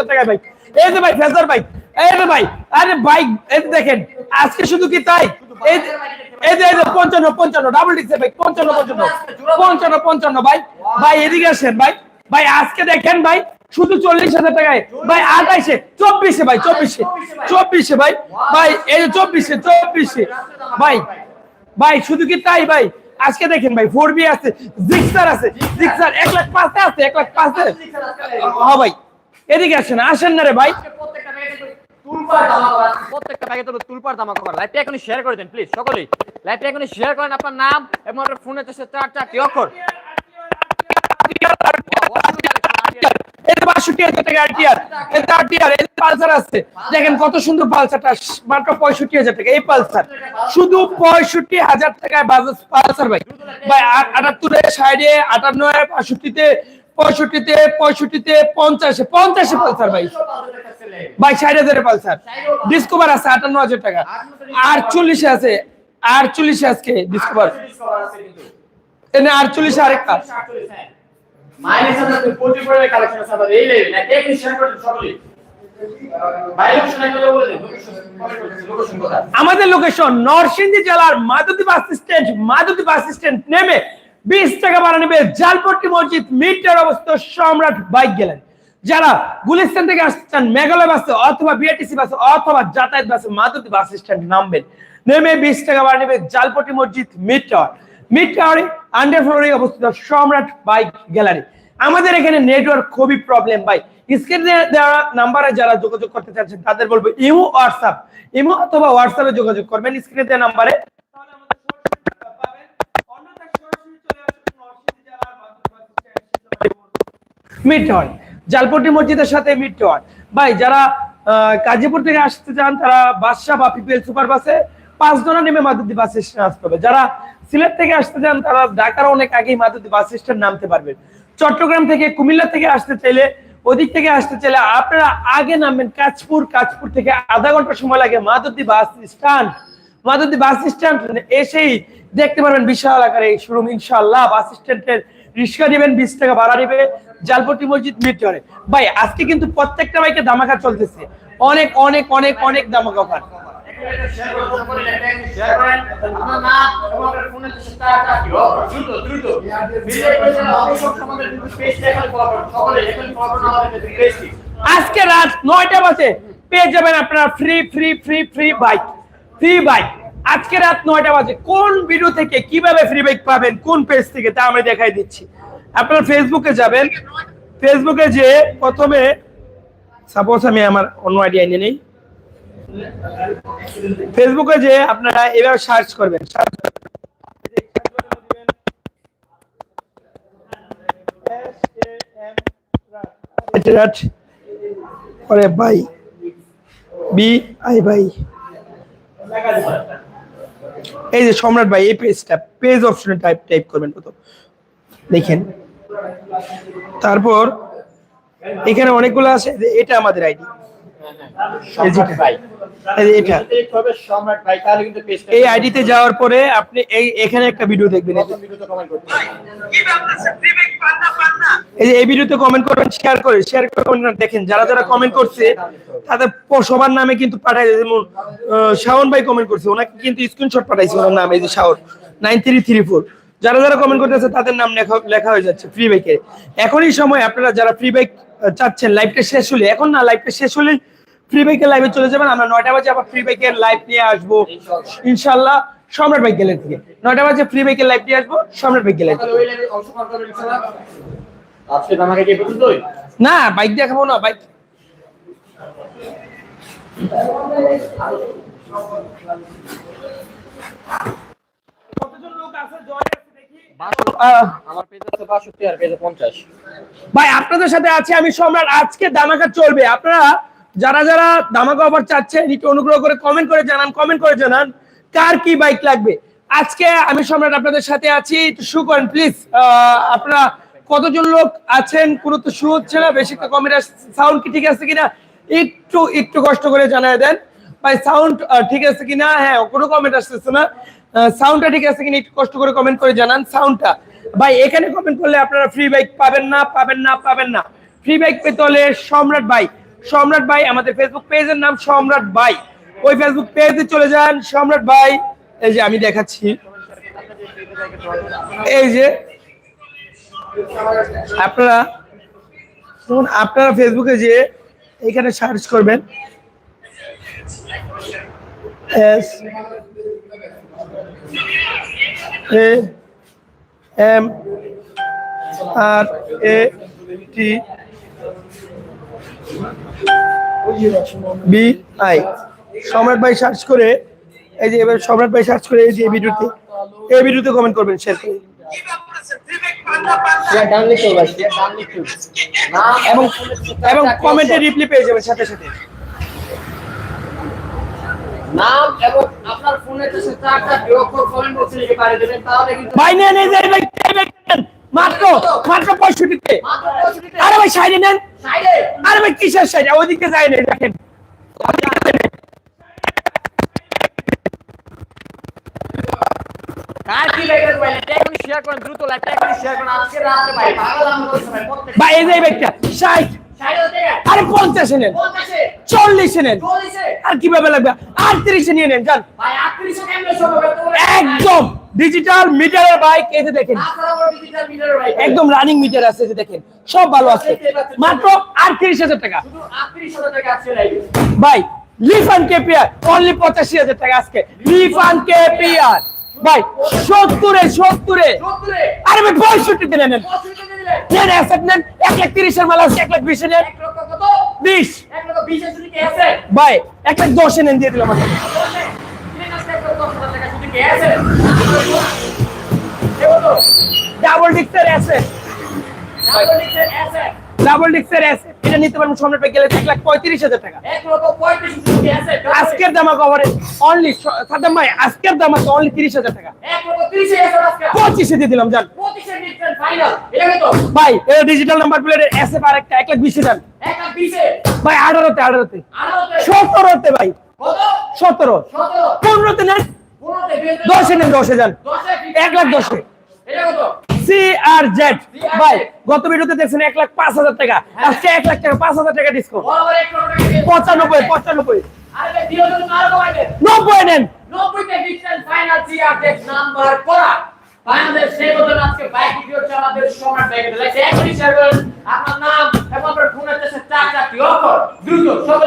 টাকায় বাইক এই যে ভাই, ফেজার বাইক এই যে ভাই, আরে বাইক এই দেখেন, আজকে শুধু কি তাই? এই যে- এই যে পঞ্চান্ন পঞ্চান্ন ডাবল ডিক্সের বাইক পঞ্চান্ন পঞ্চান্ন পঞ্চান্ন পঞ্চান্ন ভাই। ভাই, এদিকে আসেন ভাই। ভাই, আজকে দেখেন ভাই, শুধু চল্লিশ হাজার টাকায়। ভাই, আঠাইশে, চব্বিশে ভাই, চব্বিশে চব্বিশে ভাই। ভাই, এই যে চব্বিশে চব্বিশে। ভাই ভাই, শুধু কি তাই ভাই? আজকে দেখেন ভাই ফোর বি আছে জিক্সার আছে জিক্সার এক লাখ পাঁচে আছে, এক লাখ পাঁচে। হ্যাঁ ভাই। এদিকে আসেন আসেন না রে ভাই। প্রত্যেকটা প্যাকেট হলো তুলপার দামা কভার লাইভটা এখনই শেয়ার করে দেন প্লিজ সকলেই। লাইভটা এখনই শেয়ার করেন আপনার নাম এবং আপনার ফোনের চেষ্টা চার চারটি অক্ষর। এই যে বাষট্টি হাজার টাকা আরটিআর এই যে আরটিআর এই যে পালসার আছে। দেখেন কত সুন্দর পালসারটা মাত্র পঁয়ষট্টি হাজার টাকা। এই পালসার শুধু পঁয়ষট্টি হাজার টাকায় বাজাজ পালসার ভাই। ভাই আটাত্তরে ষাটে আটান্ন বাষট্টিতে পঁয়ষট্টিতে পঁয়ষট্টিতে পঞ্চাশে পঞ্চাশে পালসার ভাই। ভাই ষাট হাজারের পালসার ডিসকভার আছে আটান্ন হাজার টাকা। আটচল্লিশে আছে আটচল্লিশে আজকে ডিসকভার এনে আটচল্লিশে আরেকটা। হাজার আমাদের লোকেশন আমাদের নরসিংদী জেলার মাধুদী বাস স্ট্যান্ড মাধুদী বাস স্ট্যান্ড নেমে বিশ টাকা ভাড়া নেবে। জালপট্টি মসজিদ মিটার অবস্থিত সম্রাট বাইক গেলেন। যারা গুলিস্তান থেকে আসছেন মেঘালয় বাসে অথবা বিআরটিসি বাসে অথবা যাতায়াত বাসে মাধুদী বাস স্ট্যান্ড নামবেন। নেমে বিশ টাকা ভাড়া নেবে জালপট্টি মসজিদ মিড টাওয়ার মিড টাওয়ারে আন্ডার ফ্লোরে অবস্থিত সম্রাট বাইক গ্যালারি। আমাদের এখানে নেটওয়ার্ক খুবই প্রবলেম ভাই। স্ক্রিনে দেওয়া নাম্বারে যারা যোগাযোগ করতে চাচ্ছেন, তাদের বলব ইমো, হোয়াটসঅ্যাপ। ইমো অথবা হোয়াটসঅ্যাপে যোগাযোগ করবেন। স্ক্রিনে দেওয়া নাম্বারে তাহলে আমাদের সরাসরি পাবেন অন্যথায় সরাসরি চলে আসুন নরসিংদী জেলার Madhabpur bus stand mid tower Jalpatti মসজিদের সাথে মিড টাওয়ার ভাই যারা আহ, গাজীপুর থেকে আসতে চান তারা বাদশাহ বা পিপিএল সুপার বাসে পাঁচ জনা নেমে মাধুদী বাস স্ট্যান্ড আসতে হবে। যারা সিলেট থেকে আসতে চান তারা ঢাকার অনেক আগেই মাধুদী বাস স্ট্যান্ড নামতে পারবেন। চট্টগ্রাম থেকে কুমিল্লা থেকে আসতে চাইলে ওদিক থেকে আসতে চাইলে আপনারা আগে নামবেন কাঁচপুর। কাঁচপুর থেকে আধা ঘণ্টা সময় লাগে মাধুদী বাস স্ট্যান্ড। মাধুদী বাস স্ট্যান্ড এসেই দেখতে পারবেন বিশাল আকারে শোরুম। ইনশাআল্লাহ বাস স্ট্যান্ডের রিক্সা দিবেন বিশ টাকা ভাড়া দিবে জালপট্টি মসজিদ মিটরে ভাই, আজকে কিন্তু প্রত্যেকটা বাইকে দামাকা চলতেছে। অনেক অনেক অনেক অনেক দামাকা অফার আজকে রাত নয়টা বাজে। পেয়ে যাবেন আপনারা free free free free bike free bike আজকে রাত নয়টা বাজে কোন ভিডিও থেকে কীভাবে ফ্রি বাইক পাবেন কোন পেজ থেকে তা আমি দেখাই দিচ্ছি আপনারা ফেসবুকে যাবেন ফেসবুকে যে প্রথমে সাপোজ আমি আমার অন্য আইডিয়া নিয়ে নেই ফেসবুকে যে আপনারা এভাবে সার্চ করবেন সার্চ ভাই বি আই ভাই এই যে সম্রাট ভাই, এই পেজটা পেজ অপশনে টাইপ টাইপ করবেন প্রথম। দেখেন। তারপর এখানে অনেকগুলো আছে এটা আমাদের আইডি এই আইডিতে যাওয়ার পরে আপনি এই এখানে একটা ভিডিও দেখবেন। এই যে। ভিডিওতে কমেন্ট করতে এই ভিডিওতে কমেন্ট করবেন শেয়ার করে শেয়ার করে দেখেন যারা যারা কমেন্ট করছে তাদের সবার নামে কিন্তু পাঠাই যেমন শাওন ভাই কমেন্ট করছে ওনাকে কিন্তু স্ক্রিনশট পাঠাইছে ওনার নাম এই যে Shawon nine three three four. যারা যারা কমেন্ট করতেছে তাদের নাম লেখা লেখা হয়ে যাচ্ছে ফ্রি বাইকে এখনই সময় আপনারা যারা ফ্রি বাইক চাচ্ছেন লাইভটা শেষ হলে। এখন না লাইভটা শেষ হলে ফ্রি বাইকের লাইভে চলে যাবেন। আমরা নয়টা বাজে আবার ফ্রি বাইকের লাইভ নিয়ে আসব। ইনশাল্লাহ সম্রাট বাইক গেলেন থেকে। নয়টা বাজে ফ্রি বাইকের লাইভ নিয়ে আসব সম্রাট বাইক গেলেন না বাইক দেখাবো না বাইক কতজন লোক আছে? জয় ভাই আপনাদের সাথে আছে আমি সম্রাট। আজকে দামাকা চলবে। আপনারা যারা যারা দামাকা অফার চাচ্ছেন একটু অনুগ্রহ করে কমেন্ট করে জানান কমেন্ট করে জানান কার কি বাইক লাগবে। আজকে আমি সম্রাট আপনাদের সাথে আছি। একটু শু করেন প্লিজ আপনারা কতজন লোক আছেন? কোনো তো শু হচ্ছে না। বেশি কমেন্ট সাউন্ড কি ঠিক আছে কিনা? একটু একটু কষ্ট করে জানায় দেন। ভাই সাউন্ড ঠিক আছে কিনা? হ্যাঁ কোনো কমেন্ট আসতেছে না। সাউন্ডটা ঠিক আছে কিনা একটু কষ্ট করে কমেন্ট করে জানান। সাউন্ডটা ভাই, এখানে কমেন্ট করলে আপনারা ফ্রি বাইক পাবেন না পাবেন না পাবেন না। ফ্রি বাইক পেতে হলে সম্রাট ভাই সম্রাট ভাই, আমাদের ফেসবুক পেজের নাম সম্রাট ভাই। ওই ফেসবুক পেজে চলে যান, সম্রাট ভাই। এই যে আমি দেখাচ্ছি। এই যে আপনারা, শুনুন, আপনারা ফেসবুকে যে এখানে সার্চ করবেন। A M R A T B I Samrat ভাই সার্চ করে এই যে এবার সম্রাট ভাই সার্চ করে এই যে ভিডিওতে এই ভিডিওতে কমেন্ট করবেন শেয়ার করে এবং কমেন্টে রিপ্লাই পেয়ে যাবেন সাথে সাথে। নাম এবং আপনার ফোনের যে চারটা বিরক্ষর কমেন্ট বক্সে লিখে পাঠিয়ে দেবেন তাহলে কিন্তু ভাই নেন এই যে মাত্র মাত্র পঁয়ষট্টিতে। আরে ভাই সাইডে নেন। সাইডে। আরে ভাই কিসের সাইডে? ওইদিকে যায় না দেখেন। ভাই এই যে ষাট সাইডে। আরে পঞ্চাশে নেন 50 এ চল্লিশে নেন আর কীভাবে লাগবে? আটত্রিশে নিয়ে নেন যান। ভাই 38 এ কেমনে সম্ভব? এত বড় একদম। ডিজিটাল মিটারের বাইক যে দেখেন। একদম রানিং মিটার আছে এই দেখেন। সব ভালো আছে। মাত্র আটত্রিশ হাজার টাকা। শুধু 38 টাকা আছে লাইভ ভাই লিফান কেপিয়ার অনলি পঁচাশি হাজার টাকা আজকে। লিফান কেপিয়ার ভাই সত্তরে সত্তরে। 70 এ আরে ভাই পঁয়ষট্টিতে নেন। নেন 65 এ দিলে নেন অ্যাসেট নেন এক লাখ তিরিশের মাল আছে এক লাখ বিশে নেন। 1 লক্ষ কত? বিশ। 1 লক্ষ 20 এ শুধু কি আছে? ভাই এক লাখ দশে নেন দিয়ে দিলাম আমাকে। ডাবল ডিক্সের অ্যাসেট ডাবল ডিক্সের অ্যাসেট এটা নিতে পারবেন সম্রাট গেলে এক লাখ পঁয়ত্রিশ হাজার টাকা। আজকের দামা কভারে অনলি সাদ্দাম ভাই, আজকের দাম আছে অনলি তিরিশ হাজার টাকা। পঁচিশে দিয়ে দিলাম জান ভাই, এটা ডিজিটাল নাম্বার প্লেটের এসএফ আর একটা এক লাখ বিশে যান ভাই, আঠারোতে আঠারোতে। সতেরোতে, ভাই। সতেরো। পনেরোতে নেন দশে নেন দশে, যান। এক লাখ দশে। সি আর জেড ভাই গত ভিডিওতে দেখছেন এক লাখ পাঁচ হাজার টাকা। আজকে এক লাখ টাকা পাঁচ হাজার টাকা ডিসকাউন্ট পঁচানব্বই পঁচানব্বই। নব্বই নেন।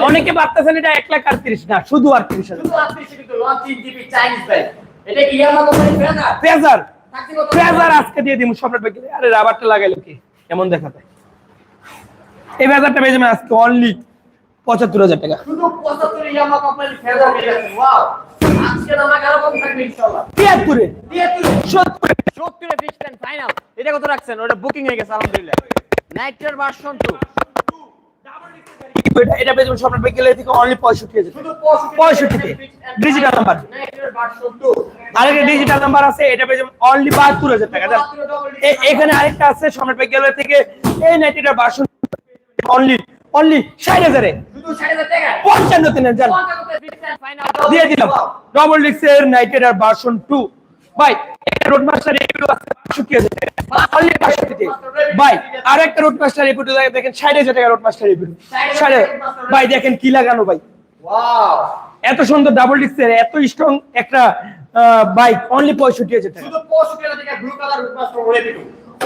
অনেকে ভাবতেছেন এটা এক লাখ আটত্রিশ না শুধু আটত্রিশ হাজার। এটা কি ইয়ামা আজকে দিয়ে দিব সম্রাট ভাই আরে রাবারটা লাগাইলো কি? কেমন দেখাতে। এই ফ্রেজারটা পেয়ে যাবেন আজকে অনলি পঁচাত্তর হাজার টাকা। শুধু 75 ইয়ামা কোম্পানি ফেরার পেয়ে যাচ্ছেন ওয়াও আজকে দাম আরও কম থাকবে ইনশাআল্লাহ। তিয়াত্তরে। 73 সত্তরে। 70 ফিক্সড ফাইনাল এটা কত রাখছেন? ওটা বুকিং হয়ে গেছে আলহামদুলিল্লাহ। নাইট্রের ভার্সন 2 এটা পেয়ে যাবেন সম্রাট থেকে অনলি পঁয়ষট্টি হাজার। পঁয়ষট্টিতে। ভার্সন 2 আরেকটা ডিজিটাল নাম্বার আছে এটা পেয়ে যাবেন অনলি বাহাত্তর হাজার টাকা। এখানে আরেকটা আছে সম্রাট ভাই থেকে এই নাইটিটা বাসন অনলি অনলি ষাট হাজারে। শুধু 6000 টাকা? পঞ্চান্নতে নেন যান 50 তে ফিক্সড এন্ড ফাইনাল দিয়ে দিলাম। ডবল ডিক্সের নাইটের আর ভার্সন টু ভাই রোড মাস্টার এগুলো আছে বাষট্টি হাজার টাকা। ভাই আর একটা রোড মাস্টার এপিটু দেখেন ষাট হাজার টাকা রোড মাস্টার এপিটু ষাট ভাই দেখেন কি লাগানো ভাই। ওয়াও এত সুন্দর ডাবল ডিক্সের এত স্ট্রং একটা বাইক অনলি পঁয়ষট্টি হাজার টাকা। শুধু 65 টাকা ব্লু কালার রুটমাস্টার বলে দিন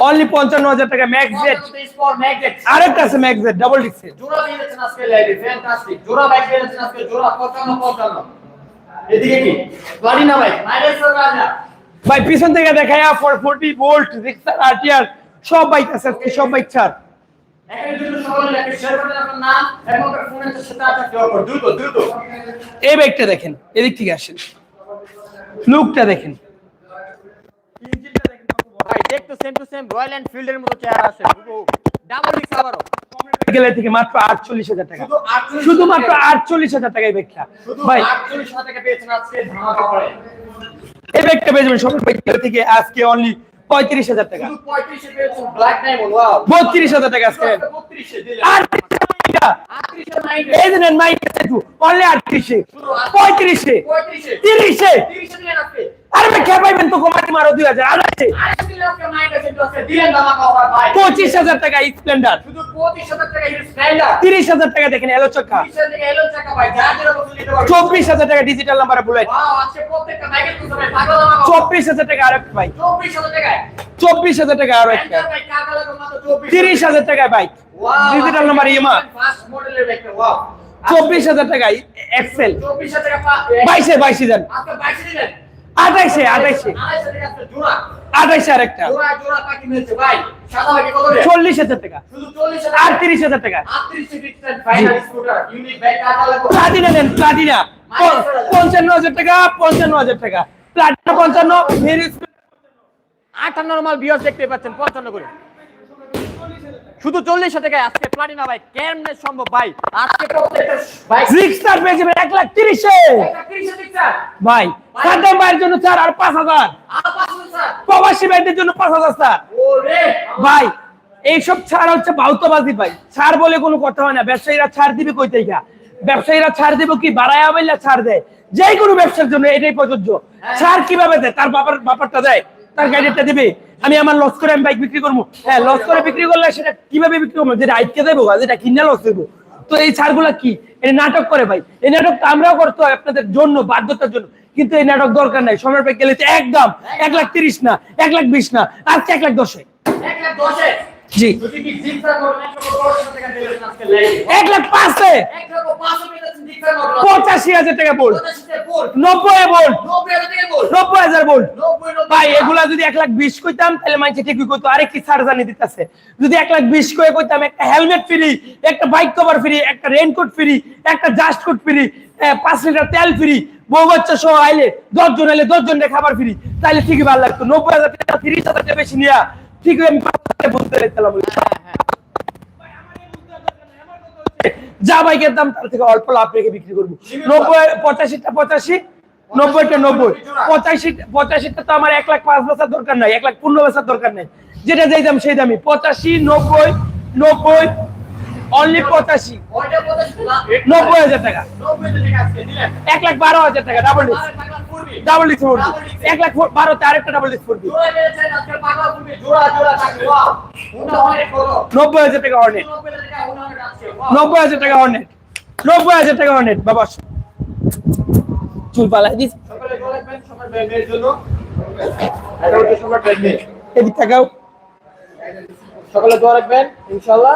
অনলি পঞ্চান্ন হাজার টাকা ম্যাক্স ম্যাগনেট আরেকটা আছে ম্যাক্স জেট ডাবল ডিক্সের জোড়া দিয়ে আজকে লাইভে ফ্যান্টাস্টিক জোড়া বাইক আজকে জোড়া 55 55 এদিকে কি? প্লাটিনা বাইক মাইলেজ রাজা। ভাই পিছন থেকে দেখায় ফর ফোরটি ভোল্ট রিক্সার আরটিআর সব বাইক আছে আজকে সব বাইক ছাড় এখানে যদি সকলে লেখে শেয়ার করেন আপনার নাম এবং আপনার ফোনের সাথে টাকা দেওয়ার পর দ্রুত দ্রুত এই বাইকটা দেখেন এদিক থেকে আসেন। লুকটা দেখেন। ভাই দেখতে সেম টু সেম রয়্যাল এনফিল্ডের মতো চেহারা আছে। ডাবল আবারও। গেলে থেকে মাত্র আটচল্লিশ হাজার টাকা। শুধু 48 শুধুমাত্র আটচল্লিশ হাজার টাকা এই বাইকটা। শুধু ভাই 48 টাকা পেয়েছেন আজকে এই বাইকটা পেয়ে যাবেন সবার থেকে আজকে অনলি পঁয়ত্রিশ হাজার টাকা। শুধু 35 এ পেয়েছেন ব্ল্যাক ডায়মন্ড ওয়াও বত্রিশ হাজার টাকা আজকে। 32 এ আর এই যে নেন মাইকা অনলি আটত্রিশে পঁয়ত্রিশে তিরিশে। আরে ভাই কে পাইবেন? তো কমাতে মারো দুই হাজার। আরে আছে। পঁচিশ হাজার টাকা স্প্লেন্ডার টাকা তিরিশ হাজার টাকা দেখেন এলো চক্কা। টাকা টাকা চব্বিশ হাজার টাকা ডিজিটাল নাম্বারে বুলেট চব্বিশ হাজার টাকা আরেক ভাই। চব্বিশ হাজার টাকা আরও একটা। টাকা তিরিশ হাজার। টাকায় বাইক ডিজিটাল নাম্বার ওয়াও চব্বিশ হাজার টাকায় এক্সেল টাকা বাইশে বাইশে বাইশে দিলেন। আঠাইশে আঠাইশে টাকা আঠাইশে আরেকটা। জোড়া জোড়া পাখি মিলছে ভাই। সাদা ভাইকে কত রে চল্লিশ হাজার টাকা। আর তিরিশ হাজার টাকা? টাকা। প্লাটিনা নেন প্লাটিনা। পঞ্চান্ন হাজার টাকা পঞ্চান্ন হাজার টাকা। প্লাটিনা পঞ্চান্ন আটান্ন নর্মাল বিয়স দেখতে পাচ্ছেন পঞ্চান্ন করে। শুধু চল্লিশ টাকায় আজকে প্লাটিনা বাইক কেমনে সম্ভব ভাই? আজকে রিক্সার পেয়ে যাবেন এক লাখ তিরিশে। ভাই সাদ্দাম ভাইয়ের জন্য চার আর পাঁচ হাজার। প্রবাসী ভাইদের জন্য পাঁচ হাজার স্যার। ভাই এইসব ছাড় হচ্ছে বাউতবাজি ভাই। ছাড় বলে কোনো কথা হয় না ব্যবসায়ীরা ছাড় দিবে কই থেকে? ব্যবসায়ীরা ছাড় দিব কি বাড়ায়া বললে ছাড় দেয়? যে কোনো ব্যবসার জন্য এটাই প্রযোজ্য। ছাড় কীভাবে দেয়? তার বাবার ব্যাপারটা দেয়। তার গাড়িটা দিবে? আমি আমার লস করে আমি বাইক বিক্রি করব। হ্যাঁ লস করে বিক্রি করলে সেটা কীভাবে বিক্রি করব? যেটা আইটকে দেবো যেটা কিনে লস দেবো। তো এই ছাড় ছাড়গুলা কি? এই নাটক করে ভাই। এই নাটক আমরাও করতে হয় আপনাদের জন্য, বাধ্যতার জন্য। কিন্তু এই নাটক দরকার নাই। সময় পাই গেলে একদম এক লাখ তিরিশ না, এক লাখ বিশ না, আজকে এক লাখ দশে জি। এক লাখ পাঁচে পঁচাশি হাজার টাকা বোল্ট। নব্বই বোল্ট। নব্বই হাজার বোল্ট। ভাই এগুলা যদি এক লাখ বিশ কইতাম তাহলে মাইছে ঠিকই কইতো। আরে কি ছাড় জানি দিতেছে যদি এক লাখ বিশ কইতাম একটা হেলমেট ফ্রি একটা বাইক কভার ফ্রি একটা রেনকোট ফ্রি একটা জাস্ট কোট ফ্রি পাঁচ লিটার তেল ফ্রি বউ বাচ্চা সহ আইলে দশজন আইলে দশ জনের খাবার ফ্রি তাহলে ঠিকই ভালো লাগতো। নব্বই হাজার টাকা তিরিশ হাজার টাকা বেশি নিয়া আমি বলতে পারতাম যা বাইকের দাম তার থেকে অল্প লাভ রেখে বিক্রি করব। নব্বই পঁচাশিটা পঁচাশি? নব্বইটা নব্বই। পঁচাশি পঁচাশিটা তো আমার এক লাখ পাঁচ বছর দরকার নাই এক লাখ পনেরো বছর দরকার নাই। যেটা যেই দাম সেই দামি পঁচাশি নব্বই নব্বই অনলি পঁচাশি। নব্বই হাজার টাকা। এক লাখ বারো হাজার টাকা double disc double disc four এক লাখ বারোতে আরেকটা ডাবল ডিস পড়বে নব্বই হাজার টাকা অনেক নব্বই হাজার টাকা অনেক নব্বই হাজার টাকা অনেক বাবা। চুল পালাই দিস এদিক টাকাও সকালে দোয়া রাখবেন ইনশাল্লাহ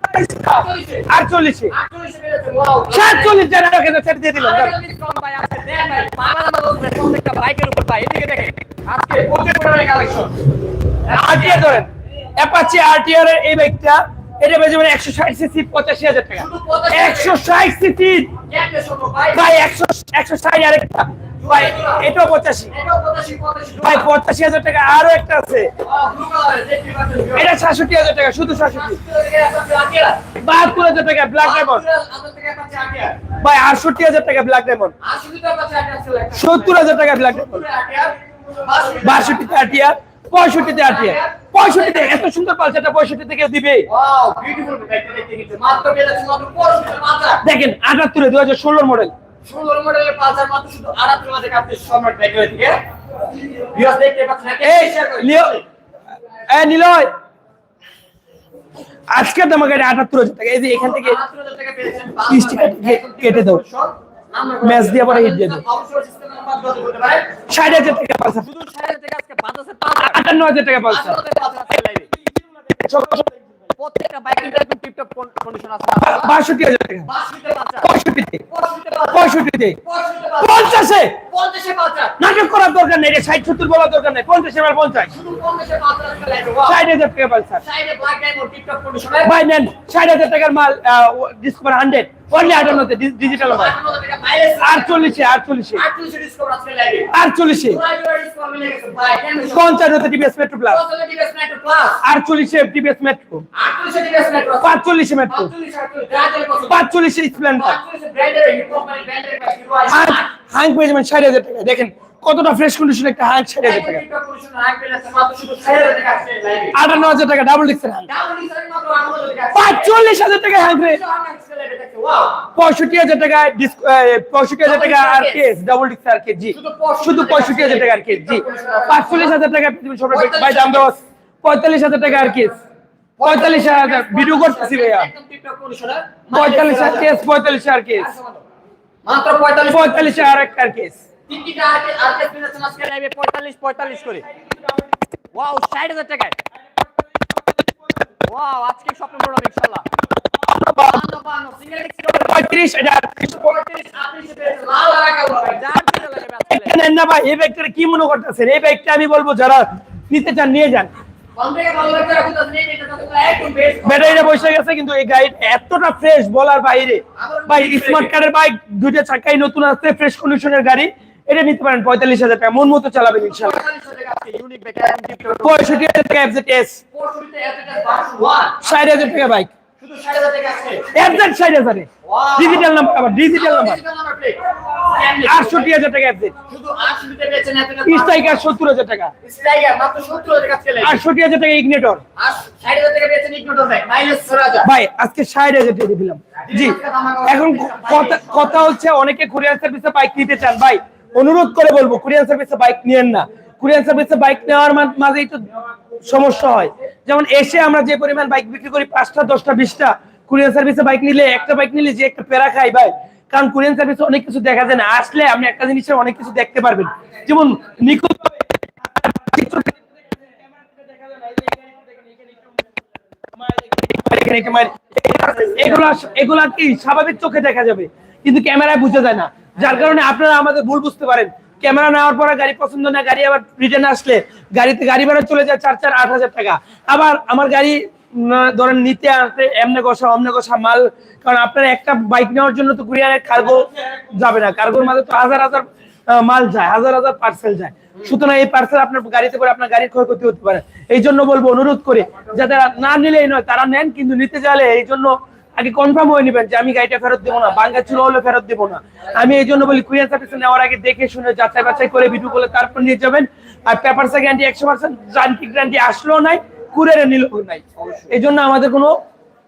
আটচল্লিশে। সাতচল্লিশ টাকা রেখে ছেড়ে দিয়ে দিলাম। আরটিআর ধরেন অ্যাপাচি আরটিআর এর এই বাইকটা এটা বেজে মানে একশো ষাট সিসি পঁচাশি হাজার টাকা। একশো ষাট সিসি ভাই একশো একশো ষাট আরেকটা। ভাই এটাও পঁচাশি। ভাই পঁচাশি হাজার টাকা আরও একটা আছে। এটা সাতষট্টি হাজার টাকা শুধু সাতষট্টি। বাহাত্তর হাজার টাকা ব্ল্যাক লেমন ভাই আটষট্টি হাজার টাকা ব্ল্যাক লেমন সত্তর হাজার টাকা ব্ল্যাক লেমন বাষট্টিতে আটিয়ার পঁয়ষট্টিতে আটিয়ার পঁয়ষট্টিতে এত সুন্দর পালসারটা পঁয়ষট্টিতে কেউ দিবে? দেখেন আটাত্তরে দু হাজার ষোলোর মডেল ষোলো মডেলের পালসার মাত্র শুধু আড়াত্তর মাঝে কাপতে সম্রাট ব্যাগ থেকে। ভিউয়ার্স দেখতে পাচ্ছেন এই লিও এ নিলয়! আজকের দাম গাড়ি আটাত্তর হাজার টাকা এই যে এখান থেকে কেটে- দাও। ম্যাচ দিয়ে পরে। hit দিয়ে দাও। ষাট হাজার টাকা পালসার আটান্ন হাজার টাকা পালসার প্রত্যেকটা একদম টিপটপ কন্ডিশন আছে। টাকা। নাটক করার দরকার নেই রে ষাট সত্তর বলার দরকার নেই পঞ্চাশ এবার পঞ্চাশ। শুধু পঞ্চাশে পাঁচটা আজকে লাইভে ওয়াও ষাট হাজার সাইডে ব্ল্যাক ডায়মন্ড টিকটক কন্ডিশনে ভাই নেন ষাট হাজার টাকার মাল ডিসকভার হান্ড্রেড অনলি আটান্নতে ডিজিটাল হবে। আটচল্লিশে আটচল্লিশে। আটচল্লিশে পঞ্চান্নতে টিভিএস মেট্রো প্লাস আটচল্লিশে। টিভিএস মেট্রো পাঁচচল্লিশে মেট্রো পাঁচচল্লিশে স্প্লেন্ডার আটত্রিশে ব্র্যান্ডের ব্র্যান্ডের প্রাইস হিরো হাঁক হাঁক পেয়ে ষাট হাজার টাকা দেখেন কতটা ফ্রেশ কন্ডিশন একটা ষাট হাজার টাকা হাই পেলাছে মাত্র শুধু 6000 টাকা আছে লাইভে আটান্ন হাজার টাকা ডাবল ডিক্সের হাঁক ডাবল ডিসকাউন্ট মাত্র 8000 টাকা পাঁচচল্লিশ হাজার টাকা হাঁক রে। পঁয়ষট্টি হাজার টাকা পঁয়ষট্টি হাজার টাকা আর কেস ডাবল ডিক্স আর কে? জি। শুধু পঁয়ষট্টি হাজার টাকা আর কেস জি। পাঁচচল্লিশ হাজার টাকা পৃথিবীর ভাই দাম আছে। পঁয়তাল্লিশ হাজার টাকা আর কেস পঁয়তাল্লিশ হাজার ভিডিও করতেছি ভাইয়া। পঁয়তাল্লিশ আর কেস পঁয়তাল্লিশ আর কেস মাত্র 45 পঁয়তাল্লিশ আর এক আর কেস আর কে পেয়েছেন আজকে লাইভে 45 45 করে। ওয়াও 60000 টাকায়। ওয়াও আজকে স্বপ্ন পূরণ হবে ইনশাআল্লাহ। 52 সিঙ্গেল এক্স পঁয়ত্রিশ এটা 35 আপনি পেয়েছেন লাল আর কালো ভাই যার যেটা লাগে আজকে একটা নেন না ভাই এই ব্যাগটা কি মনে করতেছেন? এই ব্যাগটা আমি বলব যারা নিতে চান নিয়ে যান। ব্যাটারিটা বসে গেছে কিন্তু এই গাড়ি এতটা ফ্রেশ বলার বাইরে। ভাই স্মার্ট কার্ডের বাইক দুইটা চাকাই নতুন আসছে ফ্রেশ কন্ডিশনের গাড়ি। এটা নিতে পারেন পঁয়তাল্লিশ হাজার টাকা। মন মতো চালাবেন ইনশাল্লাহ 45 টাকা আছে ইউনিক বেকার এম টিকটক পঁয়ষট্টি হাজার টাকা এফজেড এস ষাট হাজার টাকা বাইক শুধু 60000 এফজেড ষাট হাজারে। ডিজিটাল নাম্বার ডিজিটাল নাম্বার আটষট্টি হাজার টাকা এফজেড শুধু 80 তে স্ট্রাইকার সত্তর হাজার টাকা। স্ট্রাইকার মাত্র 70 টাকা চলে আটষট্টি হাজার টাকা ইগনেটর আর 60000 টাকা বেচেন ইগনোটর ভাই মাইলেজ 16000 ভাই আজকে দিলাম। জি। এখন কথা হচ্ছে অনেকে কুরিয়ার সার্ভিসে বাইক নিতে চান। ভাই অনুরোধ করে বলব কুরিয়ার সার্ভিসে বাইক নিয়েন না। কুরিয়ার সার্ভিসে বাইক নেওয়ার মাঝেই তো সমস্যা হয়। যেমন এসে আমরা যে পরিমাণ বাইক বিক্রি করি, পাঁচটা, দশটা, বিশটা কুরিয়ার সার্ভিসে বাইক নিলে, একটা বাইক নিলে যে একটা প্যারা খাই ভাই, কারণ কুরিয়ার সার্ভিসে অনেক কিছু দেখা যায় না। আসলে আপনি একটা জিনিসের অনেক কিছু দেখতে পারবেন। যেমন নিখুঁত এগুলা এগুলা কি স্বাভাবিক চোখে দেখা যাবে, কিন্তু ক্যামেরায় বোঝা যায় না। যার কারণে আপনারা আমাদের ভুল বুঝতে পারেন। ক্যামেরা নেওয়ার পরে গাড়ি পছন্দ না, গাড়ি আবার রিটার্ন আসলে গাড়িতে গাড়ি ভাড়া চলে যায় চার চার, আট হাজার টাকা। আবার আমার গাড়ি ধরেন নিতে আসতে এমনে কষা অমনে কষা মাল, কারণ আপনার একটা বাইক নেওয়ার জন্য তো কুরিয়ারের কার্গো যাবে না। কার্গোর মাঝে তো হাজার হাজার মাল যায়, হাজার হাজার পার্সেল যায়। সুতরাং এই পার্সেল আপনার গাড়িতে করে আপনার গাড়ির ক্ষয়ক্ষতি হতে পারে। এই জন্য বলব, অনুরোধ করে, যাতে না নিলেই নয়, তারা নেন, কিন্তু নিতে গেলে এই জন্য আগে কনফার্ম হয়ে নেবেন যে আমি গাড়িটা ফেরত দেবো না বাঙ্গা চুলো হলে ফেরত দেবো না। আমি এই জন্য বলি কুরিয়ার সার্ভিস নেওয়ার আগে দেখে শুনে যাচাই বাছাই করে ভিডিও করলে তারপর নিয়ে যাবেন। আর পেপারসে গ্যারান্টি একশো পার্সেন্ট যান্ত্রিক গ্যারান্টি আসলেও নাই কুরিয়ারে নিলেও নাই। এই জন্য আমাদের কোনো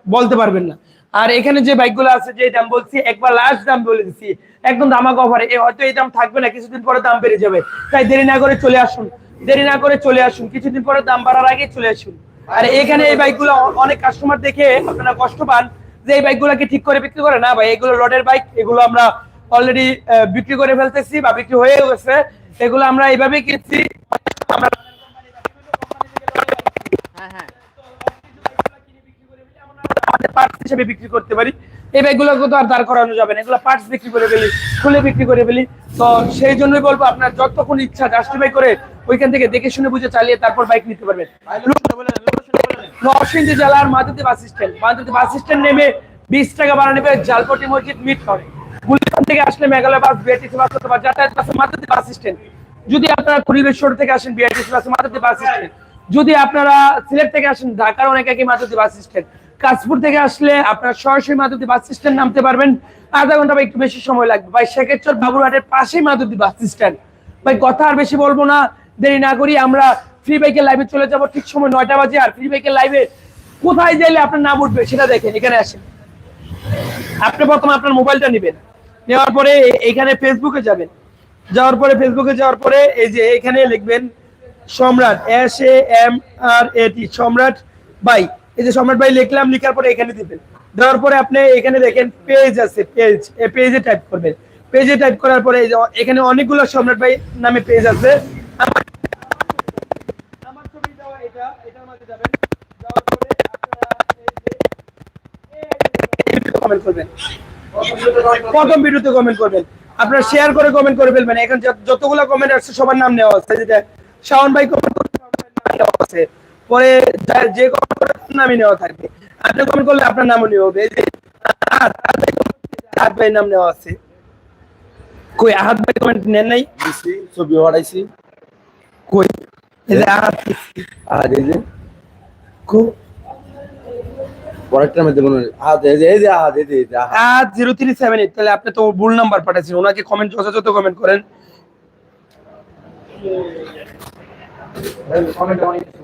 বলতে পারবেন না। আর এখানে যে বাইকগুলো আছে যে দাম বলছি একবার লাস্ট দাম বলে দিচ্ছি একদম দামাক অফারে এ। হয়তো এই দাম থাকবে না কিছুদিন পরে দাম বেড়ে যাবে। তাই দেরি না করে চলে আসুন। দেরি না করে চলে আসুন। কিছুদিন পরে দাম বাড়ার আগে চলে আসুন। আর এখানে এই বাইকগুলো অনেক কাস্টমার দেখে আপনারা কষ্ট পান। যে এই বাইকগুলোকে ঠিক করে বিক্রি করে না ভাই এগুলো লডের বাইক এগুলো আমরা অলরেডি বিক্রি করে ফেলতেছি বা বিক্রি হয়ে গেছে। এগুলো আমরা এইভাবেই কিনছি। আমরা হ্যাঁ হ্যাঁ। আমাদের পার্টস হিসেবে বিক্রি করতে পারি। এই ব্যাগগুলো তো আর দাঁড় করানো যাবে না। এগুলো পার্টস বিক্রি করে ফেলি খুলে বিক্রি করে ফেলি। তো সেই জন্যই বলব আপনার যতক্ষণ ইচ্ছা জাস্টিফাই করে ওইখান থেকে দেখে শুনে বুঝে চালিয়ে তারপর বাইক নিতে পারবেন। নরসিংদী জেলার মাদুতি বাস স্ট্যান্ড। মাদুতি বাস স্ট্যান্ড নেমে বিশ টাকা ভাড়া নেবে জালপটি মসজিদ মিট করে। গুলিস্তান থেকে আসলে মেঘালয় বাস বিআরটিসি বাস অথবা যাতায়াত বাস মাদুতি বাস স্ট্যান্ড। যদি আপনারা পরিবেশ্বর থেকে আসেন বিআরটিসি বাস মাদুতি বাস স্ট্যান্ড। যদি আপনারা সিলেট থেকে আসেন ঢাকার অনেক আগে মাদুতি বাস স্ট্যান্ড। কাশপুর থেকে আসলে আপনারা সরাসরি মাদুতি বাস স্ট্যান্ড নামতে পারবেন। আধা ঘণ্টা বা একটু বেশি সময় লাগবে। ভাই শেখেরচর বাবুরহাটের পাশেই মাদুতি বাস স্ট্যান্ড। ভাই কথা আর বেশি বলব না। দেরি না করি আমরা ফ্রি বাইকের লাইভে চলে যাব ঠিক সময় নয়টা বাজে আর ফ্রি বাইকের লাইভে কোথায় যাইলে আপনার নাম উঠবে সেটা দেখেন, এখানে আসেন। আপনি প্রথমে আপনার মোবাইলটা নেবেন। নেওয়ার পরে এখানে ফেসবুকে যাবেন। যাওয়ার পরে ফেসবুকে যাওয়ার পরে এই যে এখানে লিখবেন সম্রাট S A M R A টি সম্রাট বাই। এই যে সম্রাট বাই লিখলাম, লিখার পরে এখানে দিবেন। দেওয়ার পরে আপনি এখানে দেখেন পেজ আছে পেজ পেজে টাইপ করবেন। পেজে টাইপ করার পরে এখানে অনেকগুলো সম্রাট ভাই নামে পেজ আছে। প্রথম ভিডিওতে কমেন্ট করবেন। আপনারা শেয়ার করে কমেন্ট করে ফেলবেন। এখন যতগুলো কমেন্ট আসছে, সবার নাম নেওয়া আছে। যেটা শাওন ভাই কমেন্ট আছে। পরে যে কমেন্ট করে নামই নেওয়া থাকবে। আপনি কমেন্ট করলে আপনার নামও নেওয়া হবে। আহাদ ভাই নাম নেওয়া আছে। কই আহাদ ভাই কমেন্ট নেন নাই? ছবি পাঠাইছি কই? এই যে আহাদ আর এই যে কো? পরেরটার মধ্যে মনে হয় হাত এই যে এই যে হাত এই যে এই যে হাত। আজ জিরো থ্রি সেভেন এইট তাহলে আপনি তো ভুল নাম্বার পাঠাচ্ছেন ওনাকে কমেন্ট যথাযথ কমেন্ট করেন।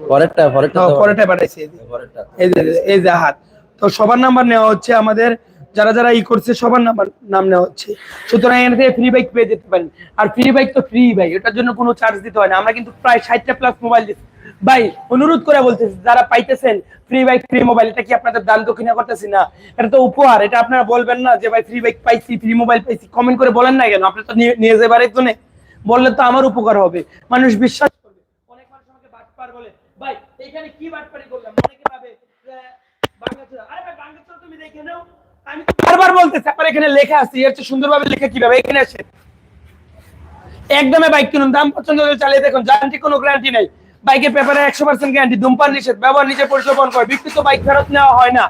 পরেরটা পরেরটা। পরেরটা পাঠাইছি। এই যে। এই যে এই যে হাত তো সবার নাম্বার নেওয়া হচ্ছে আমাদের যারা যারা ই করছে, সবার নাম্বার নাম নেওয়া হচ্ছে। সুতরাং এখান থেকে ফ্রি বাইক পেয়ে যেতে পারেন। আর ফ্রি বাইক তো ফ্রি বাইক এটার জন্য কোনো চার্জ দিতে হয় না। আমরা কিন্তু প্রায় ষাটটা প্লাস মোবাইল দিচ্ছি। ভাই, অনুরোধ করে বলতেছি, যারা পাইতেছেন ফ্রি বাইক ফ্রি মোবাইল এটা কি আপনাদের দান দক্ষিণা করতেছি না? এটা তো উপহার, এটা আপনারা বলবেন না যে, ভাই ফ্রি বাইক পাইছি ফ্রি মোবাইল পাইছি। কমেন্ট করে বলেন না কেন? আপনি তো নিয়ে- যাবার একজনে বললে তো আমার উপকার হবে। মানুষ বিশ্বাস করবে। অনেক মানুষ আমাকে বাটপার বলে, ভাই, এইখানে কি বাটপারি করলাম? অনেকে ভাবে বাঙ্গাচোরা আরে ভাই বাঙ্গাচোরা তুমি দেখে নাও। আমি বারবার বলতেছি, আপনার এখানে লেখা আছে, এর চেয়ে সুন্দরভাবে লেখা কীভাবে? এখানে একদমে বাইক কিনুন, দাম পছন্দ হলে চালিয়ে দেখুন গ্যারান্টি কোনো গ্যারান্টি নেই। বাইকের পেপারে একশো পার্সেন্ট গ্যারান্টি ধূমপান নিষেধ, ব্যবহার নিজে করে বিকৃত বাইক ফেরত নেওয়া হয় না।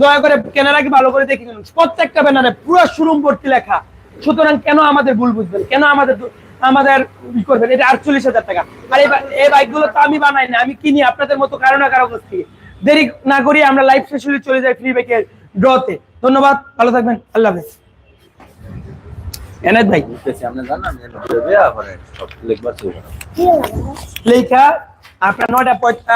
দয়া করে কেনার আগে ভালো করে দেখে নিন। প্রত্যেকটা ব্যানারে পুরো ভর্তি লেখা। সুতরাং কেন আমাদের ভুল বুঝবেন? কেন আমাদের আমাদের ই করবেন? এটা আটচল্লিশ হাজার টাকা। আর এই বাইকগুলো তো আমি বানাই না, আমি কিনি আপনাদের মতো কারও না কারও থেকে। দেরি না করি আমরা লাইভ সেশনে চলে যাই ফ্রি বাইকের ড্রতে। ধন্যবাদ ভালো থাকবেন আল্লাহ হাফেজ। এনায়ত ভাই। লেখা আপনার আটটা